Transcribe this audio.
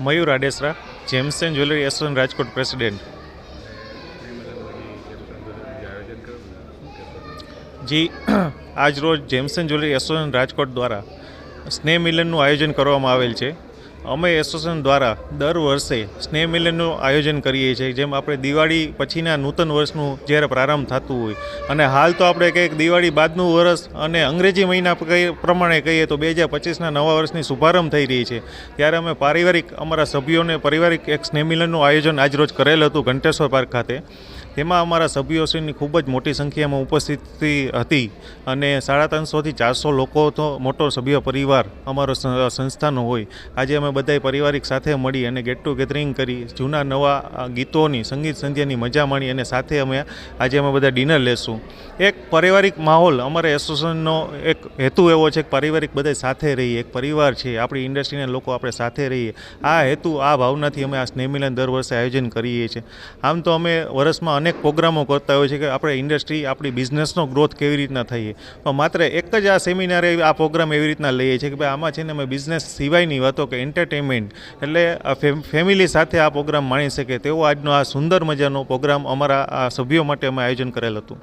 Mayur Adesara gems and jewellery association Rajkot president. જી, આજ રોજ જેમ્સન jewellery association Rajkot દ્વારા સ્નેહ મિલનનું આયોજન કરવામાં આવેલ છે. અમે એસોસિએશન દ્વારા દર વર્ષે સ્નેહ મિલનનું આયોજન કરીએ છીએ, જેમ આપણે દિવાળી પછીના નૂતન વર્ષનું જ્યારે પ્રારંભ થતું હોય. અને હાલ તો આપણે કંઈક દિવાળી બાદનું વર્ષ અને અંગ્રેજી મહિના પ્રમાણે કહીએ તો બે હજાર પચીસના નવા વર્ષની શુભારંભ થઈ રહી છે. ત્યારે અમે પારિવારિક અમારા સભ્યોને, પારિવારિક એક સ્નેહ મિલનનું આયોજન આજરોજ કરેલ હતું ઘંટેશ્વર પાર્ક ખાતે. તેમાં અમારા સભ્યોશ્રીની ખૂબ જ મોટી સંખ્યામાં ઉપસ્થિતિ હતી અને સાડા ત્રણસોથી ચારસો લોકો તો મોટો સભ્ય પરિવાર અમારો સંસ્થાનો હોય. આજે અમે બધાય પારિવારિક સાથે મળી અને ગેટ ટુ ગેધરિંગ કરી, જૂના નવા ગીતોની, સંગીત સંધ્યાની મજા માણી અને સાથે અમે આજે અમે બધા ડિનર લેશું. એક પારિવારિક માહોલ અમારા એસોસિએશનનો એક હેતુ એવો છે કે પારિવારિક બધા સાથે રહીએ, એક પરિવાર છે, આપણી ઇન્ડસ્ટ્રીના લોકો આપણે સાથે રહીએ. આ હેતુ, આ ભાવનાથી અમે આ સ્નેહમિલન દર વર્ષે આયોજન કરીએ છીએ. આમ તો અમે વર્ષમાં અનેક પ્રોગ્રામો કરતા હોય છે કે આપણે ઇન્ડસ્ટ્રી, આપણી બિઝનેસનો ગ્રોથ કેવી રીતના થઈએ. પણ માત્ર એક જ આ સેમિનારે આ પ્રોગ્રામ એવી રીતના લઈએ છીએ કે ભાઈ આમાં છે ને અમે બિઝનેસ સિવાયની વાતો કે એન્ટરટેનમેન્ટ એટલે ફેમિલી સાથે આ પ્રોગ્રામ માણી શકે. તેવો આજનો આ સુંદર મજાનો પ્રોગ્રામ અમારા આ સભ્યો માટે અમે આયોજન કરેલ હતું.